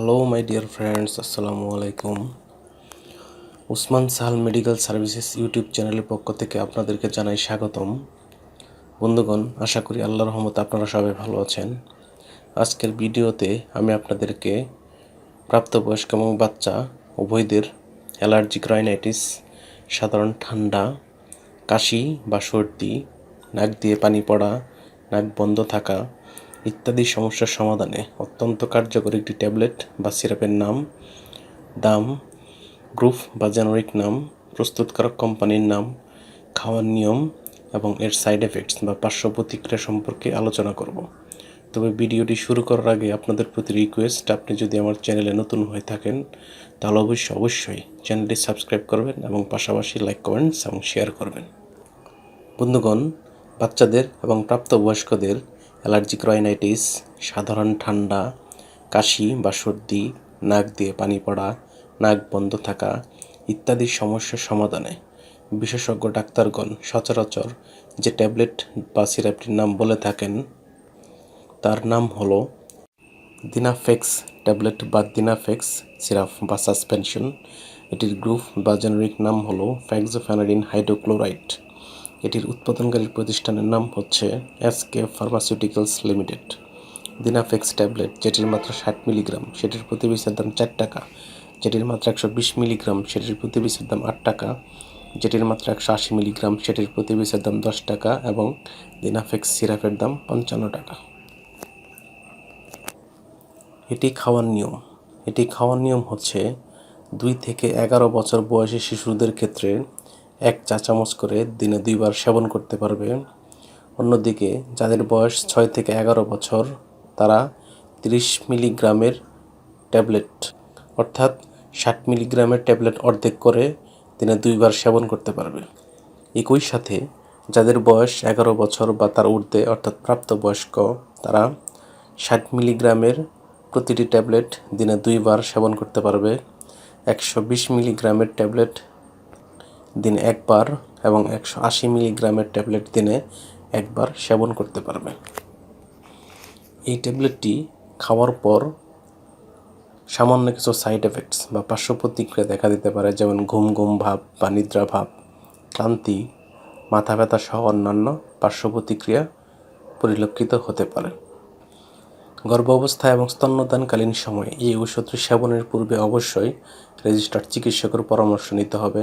Hello my dear friends আসসালামু আলাইকুম Usman Sahal medical services YouTube চ্যানেলের পক্ষ থেকে আপনাদেরকে জানাই স্বাগতম। বন্ধুগণ, আশা করি আল্লাহ রহমতে আপনারা সবাই ভালো আছেন। আজকের ভিডিওতে আমি আপনাদেরকে প্রাপ্তবয়স্ক এবং বাচ্চা, উভয়দের অ্যালার্জিক রাইনাইটিস সাধারণ ঠান্ডা, কাশি বা সর্দি, নাক দিয়ে পানি পড়া, নাক বন্ধ থাকা ইত্যাদি সমস্যার সমাধানে অত্যন্ত কার্যকর একটি ট্যাবলেট বা সিরাপের নাম, দাম, গ্রুপ বা জেনারিক নাম, প্রস্তুতকারক কোম্পানির নাম, খাওয়ার নিয়ম এবং এর সাইড এফেক্টস বা পার্শ্ব প্রতিক্রিয়া সম্পর্কে আলোচনা করব। তবে ভিডিওটি শুরু করার আগে আপনাদের প্রতি রিকোয়েস্ট আপনি যদি আমার চ্যানেলে নতুন হয়ে থাকেন, তাহলে অবশ্যই অবশ্যই চ্যানেলটি সাবস্ক্রাইব করবেন এবং পাশাপাশি লাইক কমেন্টস এবং শেয়ার করবেন। বন্ধুগণ, বাচ্চাদের এবং প্রাপ্তবয়স্কদের অ্যালার্জিক রাইনাইটিস সাধারণ ঠান্ডা, কাশি বা সর্দি, নাক দিয়ে পানি পড়া, নাক বন্ধ থাকা ইত্যাদি সমস্যার সমাধানে বিশেষজ্ঞ ডাক্তারগণ সচরাচর যে ট্যাবলেট বা সিরাপটির নাম বলে থাকেন, তার নাম হলো দিনাফেক্স ট্যাবলেট বা দিনাফেক্স সিরাপ বা সাসপেনশন। এটির গ্রুপ বা জেনারিক নাম হলো ফ্যাক্সোফ্যানাডিন হাইড্রোক্লোরাইড। এটির উৎপাদনকারী প্রতিষ্ঠানের নাম হচ্ছে SK pharmaceuticals limited. Dinafex tablet, যেটির মাত্রা ষাট মিলিগ্রাম, সেটির প্রতি দাম চার টাকা। যেটির মাত্রা একশো বিশ মিলিগ্রাম, সেটির প্রতি দাম আট টাকা। যেটির মাত্রা একশো আশি মিলিগ্রাম, সেটির প্রতি দাম দশ টাকা এবং দিনাফেক্স সিরাপের দাম পঞ্চান্ন টাকা। এটি খাওয়ার নিয়ম। এটি খাওয়ার নিয়ম হচ্ছে দুই থেকে এগারো বছর বয়সী শিশুদের ক্ষেত্রে এক চা চামচ করে দিনে দুইবার সেবন করতে পারবে। অন্যদিকে, যাদের বয়স ছয় থেকে এগারো বছর, তারা তিরিশ মিলিগ্রামের ট্যাবলেট, অর্থাৎ ষাট মিলিগ্রামের ট্যাবলেট অর্ধেক করে দিনে দুইবার সেবন করতে পারবে। একই সাথে, যাদের বয়স এগারো বছর বা তার ঊর্ধ্বে, অর্থাৎ প্রাপ্তবয়স্ক, তারা ষাট মিলিগ্রামের প্রতিটি ট্যাবলেট দিনে দুইবার সেবন করতে পারবে। একশো বিশ মিলিগ্রামের ট্যাবলেট দিনে একবার এবং একশো আশি মিলিগ্রামের ট্যাবলেট দিনে একবার সেবন করতে পারবে। এই ট্যাবলেটটি খাওয়ার পর সামান্য কিছু সাইড এফেক্টস বা পার্শ্ব প্রতিক্রিয়া দেখা দিতে পারে, যেমন ঘুম ঘুম ভাব বা নিদ্রা ভাব, ক্লান্তি, মাথা ব্যথা সহ অন্যান্য পার্শ্ব প্রতিক্রিয়া পরিলক্ষিত হতে পারে। গর্ভাবস্থা এবং স্তন্যদানকালীন সময়ে এই ঔষধটি সেবনের পূর্বে অবশ্যই রেজিস্টার্ড চিকিৎসকের পরামর্শ নিতে হবে।